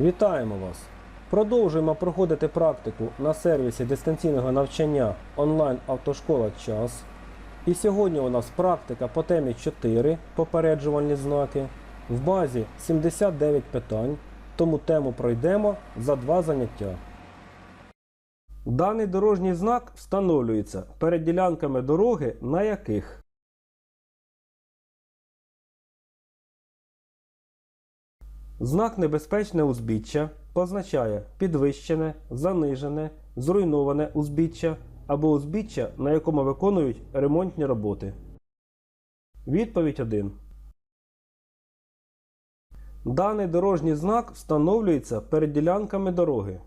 Вітаємо вас! Продовжуємо проходити практику на сервісі дистанційного навчання онлайн автошкола час. І сьогодні у нас практика по темі 4 попереджувальні знаки. В базі 79 питань, тому тему пройдемо за два заняття. Даний дорожній знак встановлюється перед ділянками дороги, на яких Знак небезпечне узбіччя позначає підвищене, занижене, зруйноване узбіччя або узбіччя, на якому виконують ремонтні роботи. Відповідь 1. Даний дорожній знак встановлюється перед ділянками дороги.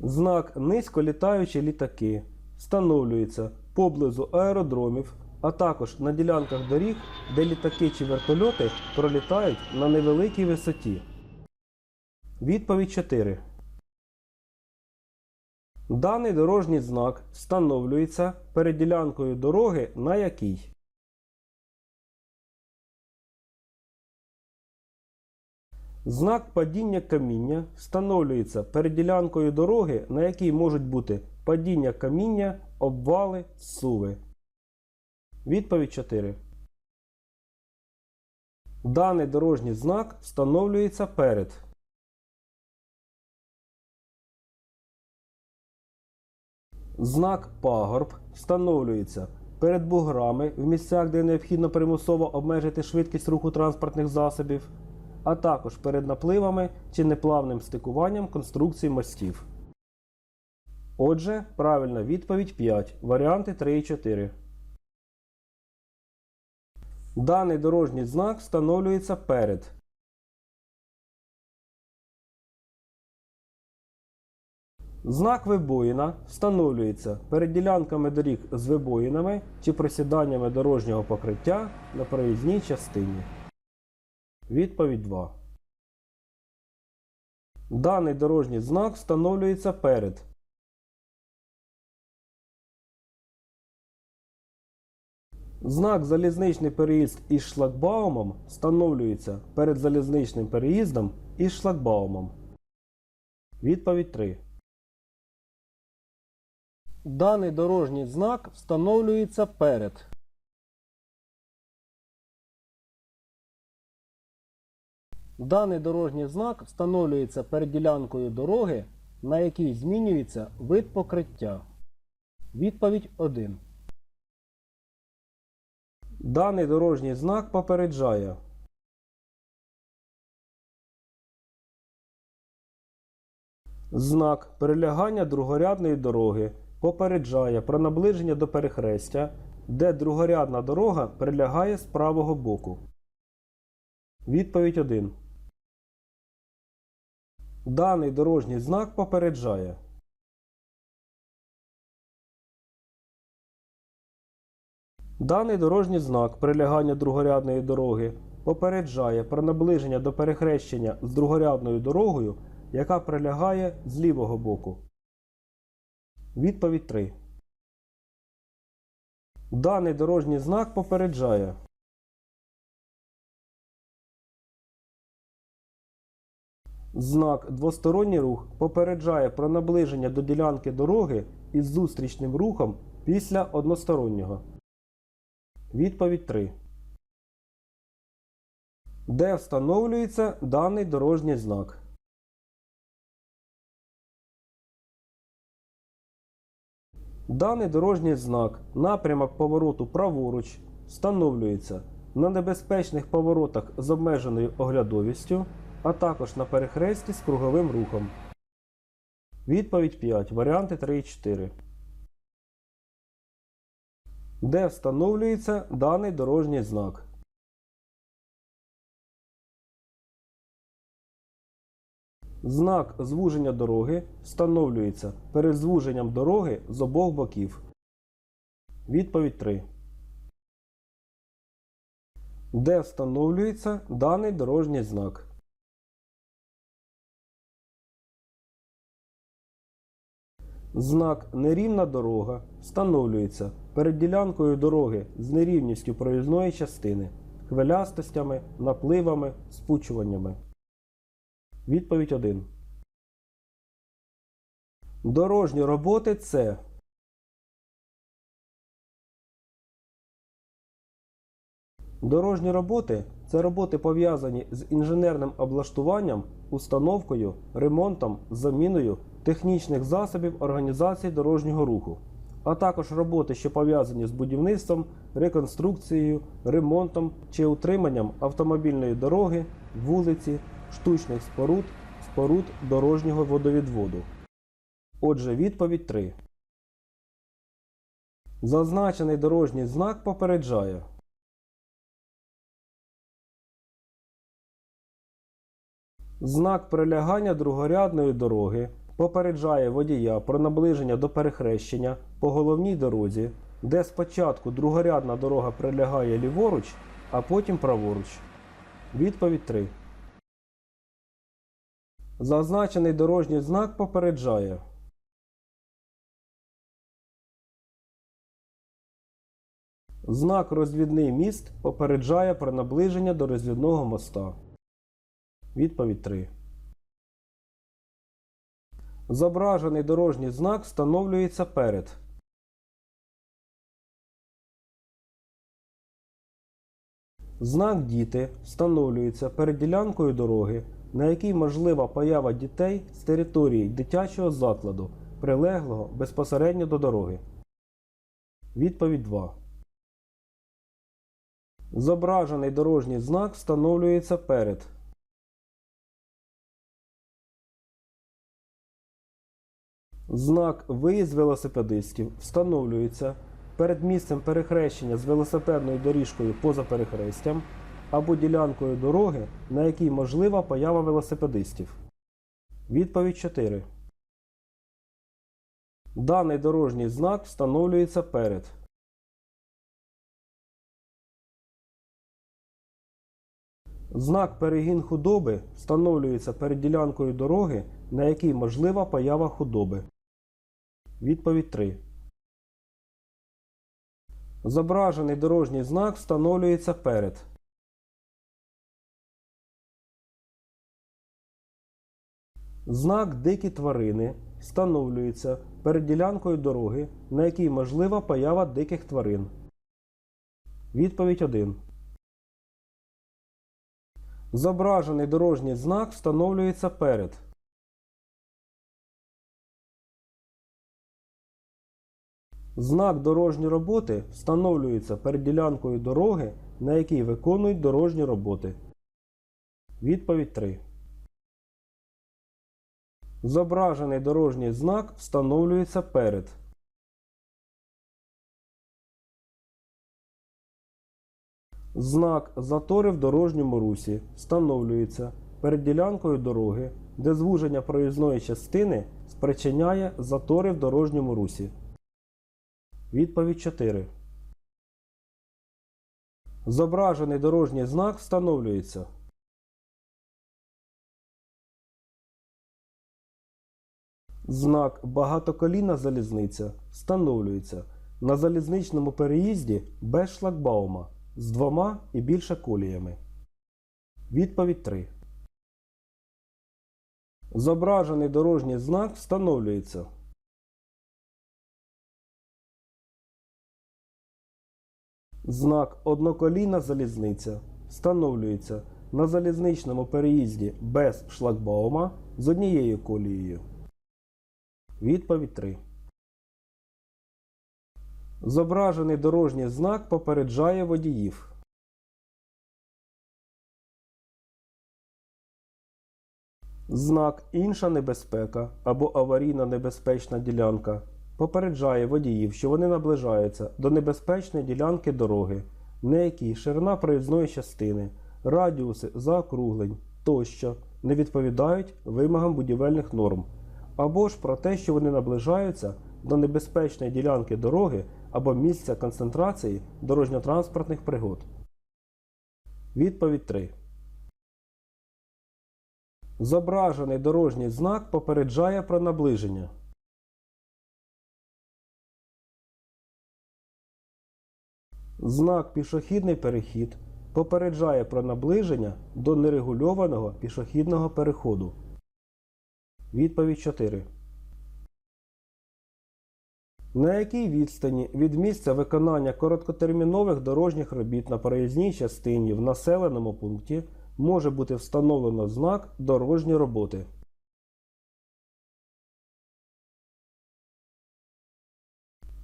Знак низьколітаючі літаки встановлюється поблизу аеродромів, а також на ділянках доріг, де літаки чи вертольоти пролітають на невеликій висоті. Відповідь 4. Даний дорожній знак встановлюється перед ділянкою дороги, на якій Знак падіння каміння встановлюється перед ділянкою дороги, на якій можуть бути падіння каміння, обвали, суви. Відповідь 4. Даний дорожній знак встановлюється перед. Знак пагорб встановлюється перед буграми в місцях, де необхідно примусово обмежити швидкість руху транспортних засобів, а також перед напливами чи неплавним стикуванням конструкцій мостів. Отже, правильна відповідь 5. Варіанти 3 і 4. Даний дорожній знак встановлюється перед. Знак вибоїна встановлюється перед ділянками доріг з вибоїнами чи просіданнями дорожнього покриття на проїзній частині. Відповідь 2. Даний дорожній знак встановлюється перед. Знак залізничний переїзд із шлагбаумом встановлюється перед залізничним переїздом із шлагбаумом. Відповідь 3. Даний дорожній знак встановлюється перед. Даний дорожній знак встановлюється перед ділянкою дороги, на якій змінюється вид покриття. Відповідь 1. Даний дорожній знак попереджає. Знак перелягання другорядної дороги попереджає про наближення до перехрестя, де другорядна дорога прилягає з правого боку. Відповідь 1. Даний дорожній знак попереджає. Даний дорожній знак прилягання другорядної дороги попереджає про наближення до перехрещення з другорядною дорогою, яка прилягає з лівого боку. Відповідь 3. Даний дорожній знак попереджає. Знак двосторонній рух попереджає про наближення до ділянки дороги із зустрічним рухом після одностороннього. Відповідь 3. Де встановлюється даний дорожній знак? Даний дорожній знак напрямок повороту праворуч встановлюється на небезпечних поворотах з обмеженою оглядовістю, а також на перехресті з круговим рухом. Відповідь 5. Варіанти 3 і 4. Де встановлюється даний дорожній знак? Знак звуження дороги встановлюється перед звуженням дороги з обох боків. Відповідь 3. Де встановлюється даний дорожній знак? Знак Нерівна дорога встановлюється перед ділянкою дороги з нерівністю проїзної частини, хвилястостями, напливами, спучуваннями. Відповідь 1. Дорожні роботи це Дорожні роботи це роботи пов'язані з інженерним облаштуванням, установкою, ремонтом, заміною технічних засобів організації дорожнього руху, а також роботи, що пов'язані з будівництвом, реконструкцією, ремонтом чи утриманням автомобільної дороги, вулиці, штучних споруд, споруд дорожнього водовідводу. Отже, відповідь 3. Зазначений дорожній знак попереджає. Знак прилягання другорядної дороги попереджає водія про наближення до перехрещення по головній дорозі, де спочатку другорядна дорога прилягає ліворуч, а потім праворуч. Відповідь 3. Зазначений дорожній знак попереджає. Знак розвідний міст попереджає про наближення до розвідного моста. Відповідь 3. Зображений дорожній знак встановлюється перед. Знак діти встановлюється перед ділянкою дороги, на якій можлива поява дітей з території дитячого закладу, прилеглого безпосередньо до дороги. Відповідь 2. Зображений дорожній знак встановлюється перед. Знак виїзд велосипедистів встановлюється перед місцем перехрещення з велосипедною доріжкою поза перехрестям або ділянкою дороги, на якій можлива поява велосипедистів. Відповідь 4. Даний дорожній знак встановлюється перед. Знак перегін худоби встановлюється перед ділянкою дороги, на якій можлива поява худоби. Відповідь 3. Зображений дорожній знак встановлюється перед. Знак дикі тварини встановлюється перед ділянкою дороги, на якій можлива поява диких тварин. Відповідь 1. Зображений дорожній знак встановлюється перед. Знак дорожні роботи встановлюється перед ділянкою дороги, на якій виконують дорожні роботи. Відповідь 3. Зображений дорожній знак встановлюється перед. Знак затори в дорожньому русі встановлюється перед ділянкою дороги, де звуження проїзної частини спричиняє затори в дорожньому русі. Відповідь 4. Зображений дорожній знак встановлюється. Знак багатоколінна залізниця встановлюється на залізничному переїзді без шлагбаума з двома і більше коліями. Відповідь 3. Зображений дорожній знак встановлюється. Знак одноколійна залізниця встановлюється на залізничному переїзді без шлагбаума з однією колією. Відповідь 3. Зображений дорожній знак попереджає водіїв. Знак Інша небезпека або аварійно небезпечна ділянка попереджає водіїв, що вони наближаються до небезпечної ділянки дороги, на якій ширина проїзної частини, радіуси заокруглень тощо не відповідають вимогам будівельних норм, або ж про те, що вони наближаються до небезпечної ділянки дороги або місця концентрації дорожньо-транспортних пригод. Відповідь 3. Зображений дорожній знак попереджає про наближення. Знак пішохідний перехід попереджає про наближення до нерегульованого пішохідного переходу. Відповідь 4. На якій відстані від місця виконання короткотермінових дорожніх робіт на проїзній частині в населеному пункті може бути встановлено знак дорожні роботи?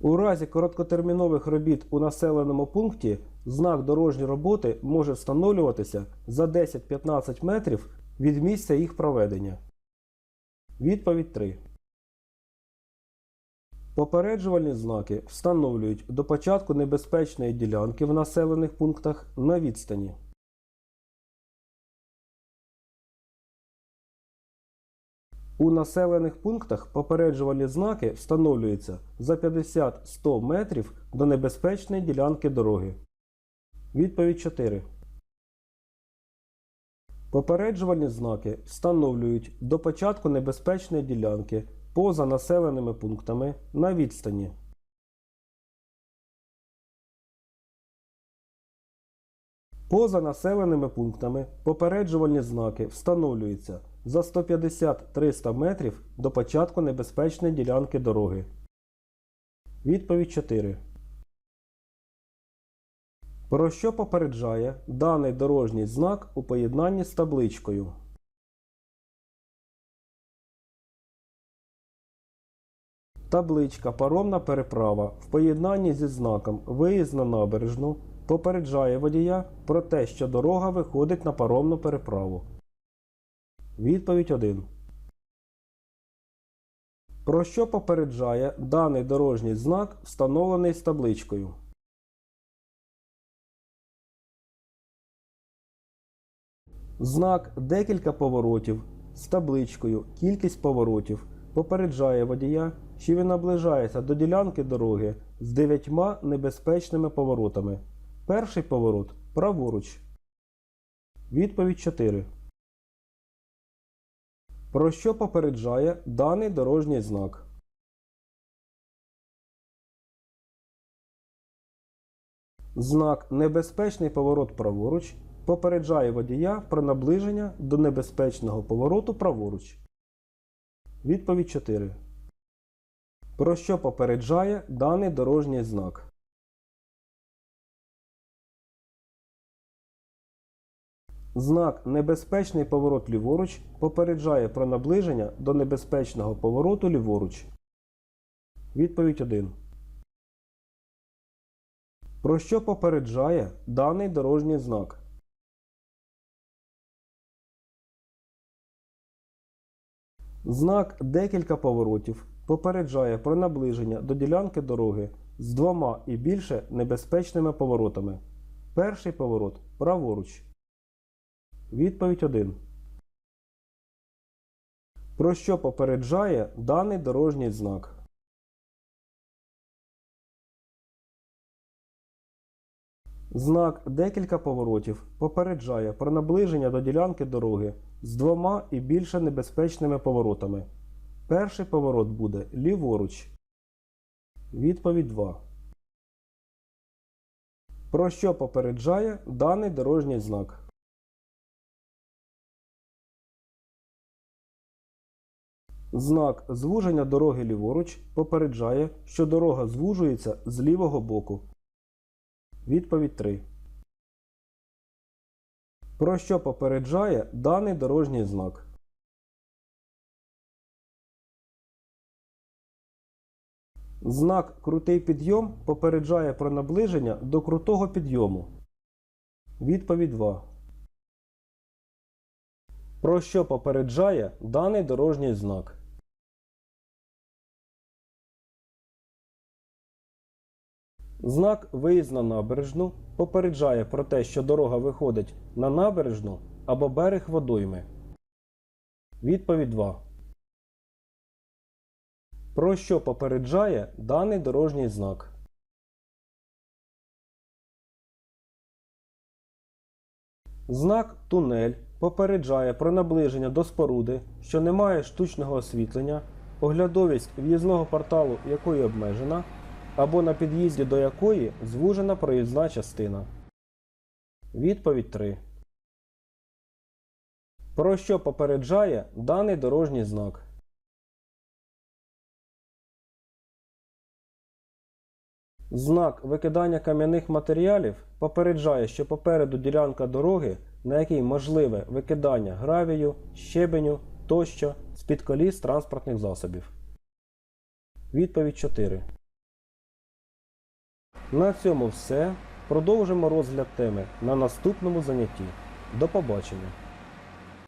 У разі короткотермінових робіт у населеному пункті знак дорожні роботи може встановлюватися за 10-15 метрів від місця їх проведення. Відповідь 3. Попереджувальні знаки встановлюють до початку небезпечної ділянки в населених пунктах на відстані. У населених пунктах попереджувальні знаки встановлюються за 50-100 метрів до небезпечної ділянки дороги. Відповідь 4. Попереджувальні знаки встановлюють до початку небезпечної ділянки поза населеними пунктами на відстані. Поза населеними пунктами попереджувальні знаки встановлюються за 150-300 метрів до початку небезпечної ділянки дороги. Відповідь 4. Про що попереджає даний дорожній знак у поєднанні з табличкою? Табличка Паромна переправа в поєднанні зі знаком Виїзд на набережну попереджає водія про те, що дорога виходить на паромну переправу. Відповідь 1. Про що попереджає даний дорожній знак, встановлений з табличкою? Знак декілька поворотів з табличкою Кількість поворотів попереджає водія, що він наближається до ділянки дороги з дев'ятьма небезпечними поворотами. Перший поворот праворуч. Відповідь 4. Про що попереджає даний дорожній знак? Знак Небезпечний поворот праворуч попереджає водія про наближення до небезпечного повороту праворуч. Відповідь 4. Про що попереджає даний дорожній знак? Знак Небезпечний поворот ліворуч попереджає про наближення до небезпечного повороту ліворуч. Відповідь 1. Про що попереджає даний дорожній знак? Знак декілька поворотів попереджає про наближення до ділянки дороги з двома і більше небезпечними поворотами. Перший поворот праворуч. Відповідь 1. Про що попереджає даний дорожній знак? Знак декілька поворотів попереджає про наближення до ділянки дороги з двома і більше небезпечними поворотами. Перший поворот буде ліворуч. Відповідь 2. Про що попереджає даний дорожній знак? Знак звуження дороги ліворуч попереджає, що дорога звужується з лівого боку. Відповідь 3. Про що попереджає даний дорожній знак? Знак Крутий підйом попереджає про наближення до крутого підйому. Відповідь 2. Про що попереджає даний дорожній знак? Знак Виїзд на набережну попереджає про те, що дорога виходить на набережну або берег водойми. Відповідь 2. Про що попереджає даний дорожній знак? Знак Тунель попереджає про наближення до споруди, що не має штучного освітлення, оглядовість в'їзного порталу якої обмежена, або на під'їзді до якої звужена проїзна частина. Відповідь 3. Про що попереджає даний дорожній знак? Знак викидання кам'яних матеріалів попереджає, що попереду ділянка дороги, на якій можливе викидання гравію, щебеню тощо з-під коліс транспортних засобів. Відповідь 4. На цьому все. Продовжимо розгляд теми на наступному занятті. До побачення!